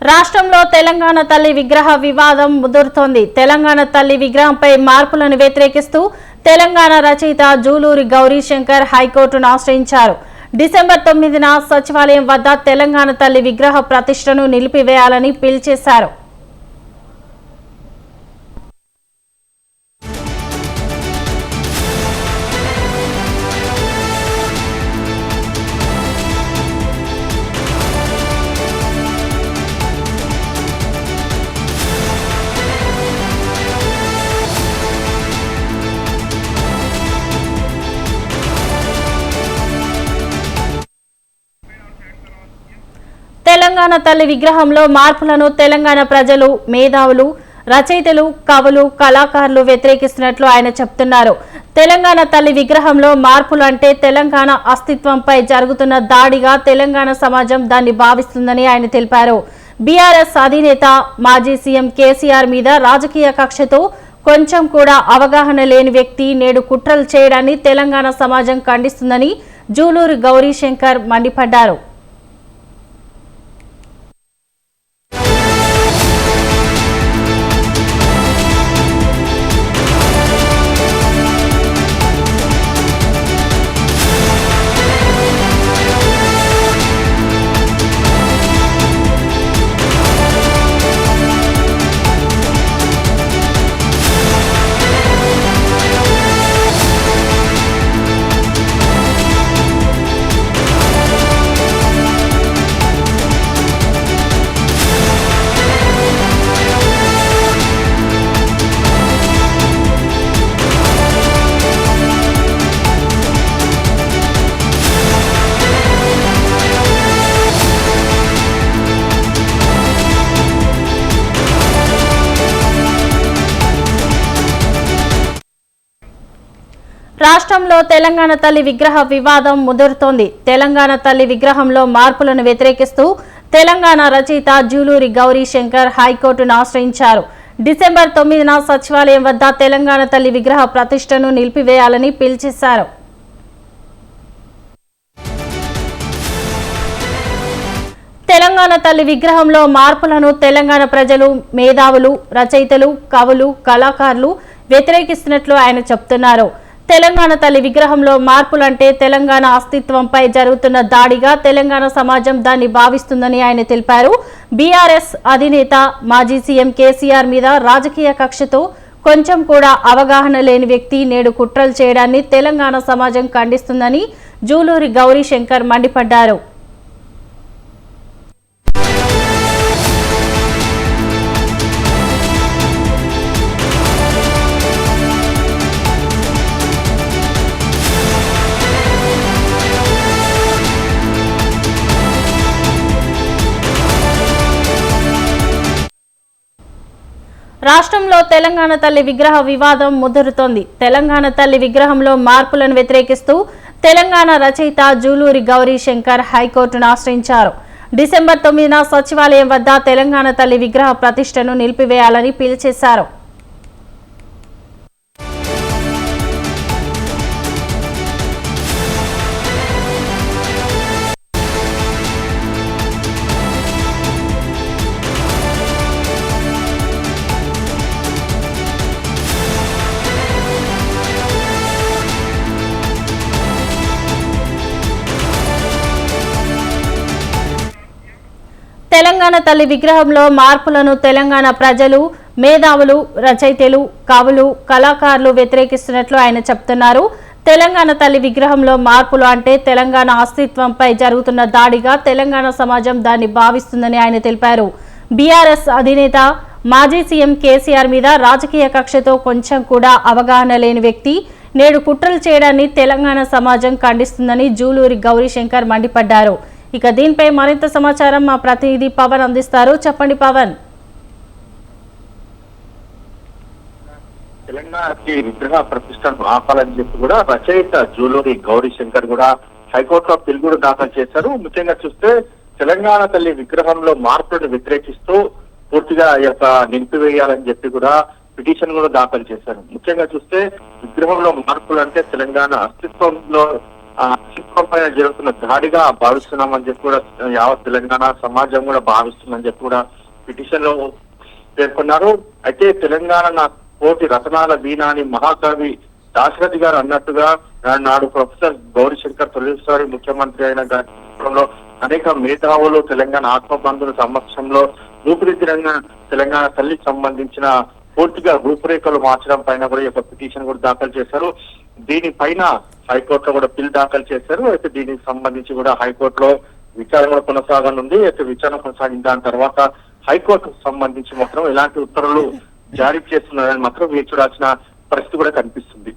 రాష్ట్రంలో తెలంగాణ తల్లి విగ్రహ వివాదం ముదురుతోంది. తెలంగాణ తల్లి విగ్రహంపై మార్పులను వ్యతిరేకిస్తూ తెలంగాణ రచయిత జూలూరి గౌరీశంకర్ హైకోర్టును ఆశ్రయించారు. డిసెంబర్ తొమ్మిదిన సచివాలయం వద్ద తెలంగాణ తల్లి విగ్రహ ప్రతిష్టను నిలిపివేయాలని పిలిచేశారు తెలంగాణ తల్లి విగ్రహంలో మార్పులను తెలంగాణ ప్రజలు మేధావులు రచయితలు కవులు కళాకారులు వ్యతిరేకిస్తున్నట్లు ఆయన చెప్తున్నారు. తెలంగాణ తల్లి విగ్రహంలో మార్పులు అంటే తెలంగాణ అస్తిత్వంపై జరుగుతున్న దాడిగా తెలంగాణ సమాజం దాన్ని భావిస్తుందని ఆయన తెలిపారు. బీఆర్ఎస్ అధినేత మాజీ సీఎం కేసీఆర్ మీద రాజకీయ కక్షతో కొంచెం కూడా అవగాహన లేని వ్యక్తి నేడు కుట్రలు చేయడాన్ని తెలంగాణ సమాజం ఖండిస్తుందని జూలూరు గౌరీశంకర్ మండిపడ్డారు. రాష్ట్రంలో తెలంగాణ తల్లి విగ్రహ వివాదం ముదురుతోంది. తెలంగాణ తల్లి విగ్రహంలో మార్పులను వ్యతిరేకిస్తూ తెలంగాణ రచయిత జూలూరి గౌరీ శంకర్ హైకోర్టును ఆశ్రయించారు. డిసెంబర్ తొమ్మిదిన సచివాలయం వద్ద తెలంగాణ తల్లి విగ్రహ ప్రతిష్టను నిలిపివేయాలని పిలిచేశారు. తెలంగాణ తల్లి విగ్రహంలో మార్పులను తెలంగాణ ప్రజలు మేధావులు రచయితలు కవులు కళాకారులు వ్యతిరేకిస్తున్నట్లు ఆయన చెప్తున్నారు. తెలంగాణ తల్లి విగ్రహంలో మార్పులంటే తెలంగాణ అస్తిత్వంపై జరుగుతున్న దాడిగా తెలంగాణ సమాజం దాన్ని భావిస్తుందని ఆయన తెలిపారు. బీఆర్ఎస్ అధినేత మాజీ సీఎం కేసీఆర్ మీద రాజకీయ కక్షతో కొంచెం కూడా అవగాహన లేని వ్యక్తి నేడు కుట్రలు చేయడాన్ని తెలంగాణ సమాజం ఖండిస్తుందని జూలూరి గౌరీ శంకర్ మండిపడ్డారు. రాష్ట్రంలో తెలంగాణ తల్లి విగ్రహ వివాదం ముదురుతోంది. తెలంగాణ తల్లి విగ్రహంలో మార్పులను వ్యతిరేకిస్తూ తెలంగాణ రచయిత జూలూరి గౌరీ శంకర్ హైకోర్టును ఆశ్రయించారు. డిసెంబర్ తొమ్మిదిన సచివాలయం వద్ద తెలంగాణ తల్లి విగ్రహ ప్రతిష్టను నిలిపివేయాలని పిలిచేశారు. తెలంగాణ తల్లి విగ్రహంలో మార్పులను తెలంగాణ ప్రజలు మేధావులు రచయితలు కవులు కళాకారులు వ్యతిరేకిస్తున్నట్లు ఆయన చెప్తున్నారు. తెలంగాణ తల్లి విగ్రహంలో మార్పులు అంటే తెలంగాణ అస్తిత్వంపై జరుగుతున్న దాడిగా తెలంగాణ సమాజం దాన్ని భావిస్తుందని ఆయన తెలిపారు. బీఆర్ఎస్ అధినేత మాజీ సీఎం కేసీఆర్ మీద రాజకీయ కక్షతో కొంచెం కూడా అవగాహన లేని వ్యక్తి నేడు కుట్రలు చేయడాన్ని తెలంగాణ సమాజం ఖండిస్తుందని జూలూరి గౌరీశంకర్ మండిపడ్డారు. ఇక దీనిపై మరింత సమాచారం మా ప్రతినిధి పవన్ అందిస్తారు. చెప్పండి పవన్. తెలంగాణకి విగ్రహ ప్రతిష్టను ఆపాలని చెప్పి కూడా రచయిత జూలూరి గౌరీ శంకర్ కూడా హైకోర్టులో పిలుగుడు కూడా దాఖలు చేశారు. ముఖ్యంగా చూస్తే తెలంగాణ తల్లి విగ్రహంలో మార్పులను వ్యతిరేకిస్తూ పూర్తిగా ఈ యొక్క నిలిపివేయాలని చెప్పి కూడా పిటిషన్ కూడా దాఖలు చేశారు. ముఖ్యంగా చూస్తే విగ్రహంలో మార్పులు అంటే తెలంగాణ అస్తిత్వంలో పైన జరుగుతున్న దాడిగా భావిస్తున్నామని చెప్పి కూడా యావత్ తెలంగాణ సమాజం కూడా భావిస్తుందని చెప్పి కూడా పిటిషన్లో పేర్కొన్నారు. అయితే తెలంగాణ నా కోటి రతనాల వీణ అని మహాకవి దాశరథి గారు అన్నట్టుగా నాడు ప్రొఫెసర్ గౌరీశంకర్ తొలిసారి ముఖ్యమంత్రి అయిన గతంలో అనేక మేధావులు తెలంగాణ ఆత్మబంధుల సమక్షంలో రూపుదిద్దిన తెలంగాణ తల్లికి సంబంధించిన పూర్తిగా రూపురేఖలు మార్చడం పైన కూడా ఈ యొక్క పిటిషన్ కూడా దాఖలు చేశారు. దీనిపైన హైకోర్టులో కూడా బిల్ దాఖలు చేశారు. అయితే దీనికి సంబంధించి కూడా హైకోర్టులో విచారణ కూడా కొనసాగనుంది. అయితే విచారణ కొనసాగిన దాని తర్వాత హైకోర్టుకు సంబంధించి మాత్రం ఎలాంటి ఉత్తర్వులు జారీ చేస్తున్నారని మాత్రం వేచి చూడాల్సిన పరిస్థితి కూడా కనిపిస్తుంది.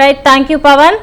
Right thank you Pawan